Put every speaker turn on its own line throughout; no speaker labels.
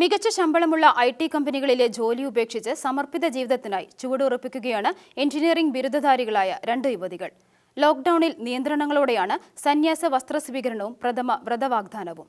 മികച്ച ശമ്പളമുള്ള I T കമ്പനികളിലെ ജോലി ഉപേക്ഷിച്ച് സമർപ്പിത ജീവിതത്തിനായി ചുവടുറപ്പിക്കുകയാണ് എഞ്ചിനീയറിംഗ് ബിരുദധാരികളായ രണ്ട് യുവതികൾ. ലോക്ഡൌണിൽ നിയന്ത്രണങ്ങളോടെയാണ് സന്യാസ വസ്ത്ര സ്വീകരണവും പ്രഥമ വ്രതവാഗ്ദാനവും.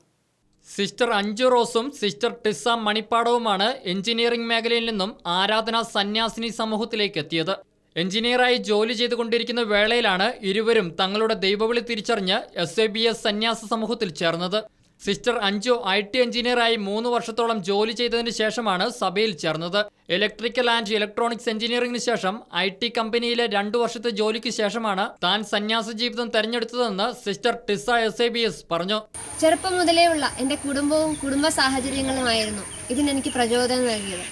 സിസ്റ്റർ അഞ്ജു റോസും സിസ്റ്റർ ടിസ മണിപ്പാടവുമാണ് എഞ്ചിനീയറിംഗ് മേഖലയിൽ നിന്നും ആരാധന സന്യാസിനി സമൂഹത്തിലേക്ക് എത്തിയത്. എഞ്ചിനീയറായി ജോലി ചെയ്തുകൊണ്ടിരിക്കുന്ന വേളയിലാണ് ഇരുവരും തങ്ങളുടെ ദൈവവിളി തിരിച്ചറിഞ്ഞ് എസ് എ ബി എസ് സന്യാസ സമൂഹത്തിൽ ചേർന്നത്. സിസ്റ്റർ അഞ്ജു ഐ ടി എഞ്ചിനീയറായി മൂന്ന് വർഷത്തോളം ജോലി ചെയ്തതിന് ശേഷമാണ് സഭയിൽ ചേർന്നത്. ഇലക്ട്രിക്കൽ ആൻഡ് ഇലക്ട്രോണിക്സ് എഞ്ചിനീയറിംഗിന് ശേഷം ഐ ടി കമ്പനിയിലെ രണ്ടു വർഷത്തെ ജോലിക്ക് ശേഷമാണ് താൻ സന്യാസ ജീവിതം തെരഞ്ഞെടുത്തതെന്ന് sister Tisa S A B S പറഞ്ഞു.
ചെറുപ്പം മുതലേ ഉള്ള എന്റെ കുടുംബവും കുടുംബ സാഹചര്യങ്ങളുമായിരുന്നു ഇതിനെനിക്ക് പ്രചോദനം നൽകിയത്.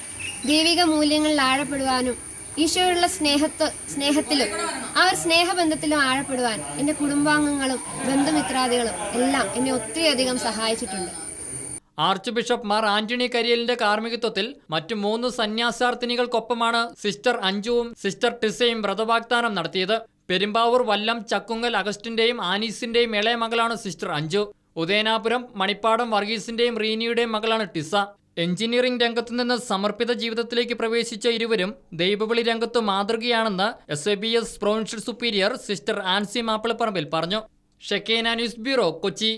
ദൈവിക മൂല്യങ്ങളിൽ ആഴപ്പെടുവാനും ഈശോയുള്ള സ്നേഹത്ത് സ്നേഹത്തിലും ആ ഒരു സ്നേഹബന്ധത്തിലും ആഴപ്പെടുവാൻ എന്റെ കുടുംബാംഗങ്ങളും ബന്ധുമിത്രാദികളും എല്ലാം എന്നെ ഒത്തിരിയധികം സഹായിച്ചിട്ടുണ്ട്.
ആർച്ച് ബിഷപ്പ് മാർ ആന്റണി കരിയലിന്റെ കാർമ്മികത്വത്തിൽ മറ്റു മൂന്ന് സന്യാസാർത്ഥിനികൾക്കൊപ്പമാണ് സിസ്റ്റർ അഞ്ജുവും സിസ്റ്റർ ടിസയും വ്രതവാഗ്ദാനം നടത്തിയത്. പെരുമ്പാവൂർ വല്ലം ചക്കുങ്ങൽ അഗസ്റ്റിന്റെയും ആനീസിന്റെയും ഇളയ മകളാണ് സിസ്റ്റർ അഞ്ജു. ഉദയനാപുരം മണിപ്പാടം വർഗീസിന്റെയും റീനിയുടെയും മകളാണ് ടിസ. എഞ്ചിനീയറിംഗ് രംഗത്തു നിന്ന് സമർപ്പിത ജീവിതത്തിലേക്ക് പ്രവേശിച്ച ഇരുവരും ദൈവവിളി രംഗത്ത് മാതൃകയാണെന്ന് S A B S provincial superior sister Ancy Mappilaparambil പറഞ്ഞു. Shekinah news bureau Kochi.